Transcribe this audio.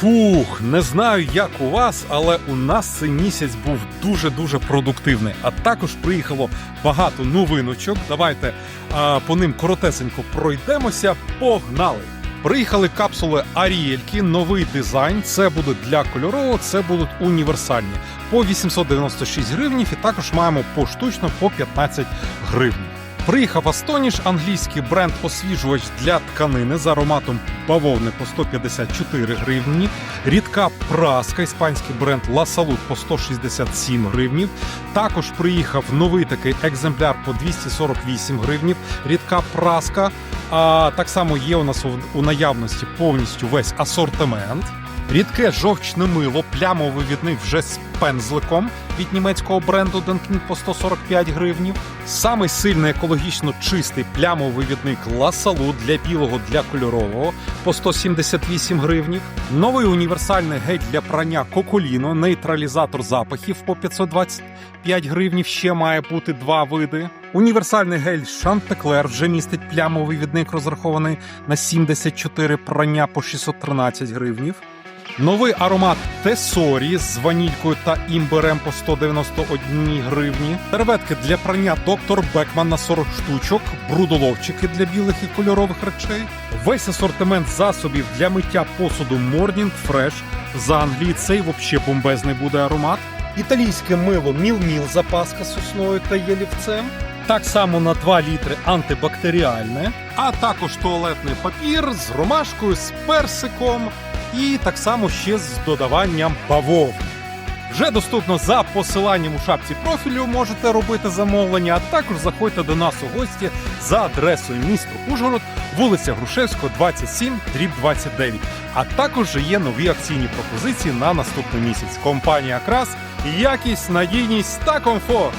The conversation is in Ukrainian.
Фух, не знаю, як у вас, але у нас цей місяць був дуже-дуже продуктивний. А також приїхало багато новиночок. Давайте а, по ним коротесенько пройдемося. Погнали! Приїхали капсули Аріельки, новий дизайн. Це будуть для кольорового, це будуть універсальні. По 896 гривнів і також маємо поштучно по 15 гривень. Приїхав Астоніш, англійський бренд освіжувач для тканини з ароматом бавовни по 154 гривні. Рідка праска, іспанський бренд La Salud по 167 гривнів. Також приїхав новий такий екземпляр по 248 гривнів. Рідка праска. А так само є у нас у наявності повністю весь асортимент. Рідке жовчне мило, плямовий відник вже з пензликом від німецького бренду Денкін по 145 гривнів. Самий сильний екологічно чистий плямовий відник Ласалу для білого для кольорового по 178 гривнів. Новий універсальний гель для прання Коколіно, нейтралізатор запахів по 525 гривнів. Ще має бути два види. Універсальний гель Шантеклер вже містить плямовий відник, розрахований на 74 прання по 613 гривнів. Новий аромат Тесорі з ванількою та імбирем по 191 гривні. Серветки для прання Доктор Бекман на 40 штучок, брудоловчики для білих і кольорових речей. Весь асортимент засобів для миття посуду Morning Fresh. За Англії цей взагалі бомбезний буде аромат. Італійське мило Міл-Міл запаска сосною та єлівцем. Так само на 2 літри антибактеріальне, а також туалетний папір з ромашкою, з персиком і так само ще з додаванням бавовни. Вже доступно за посиланням у шапці профілю можете робити замовлення, а також заходьте до нас у гості за адресою місто Ужгород, вулиця Грушевського, 27, дріб 29. А також є нові акційні пропозиції на наступний місяць. Компанія Крас, якість, надійність та комфорт.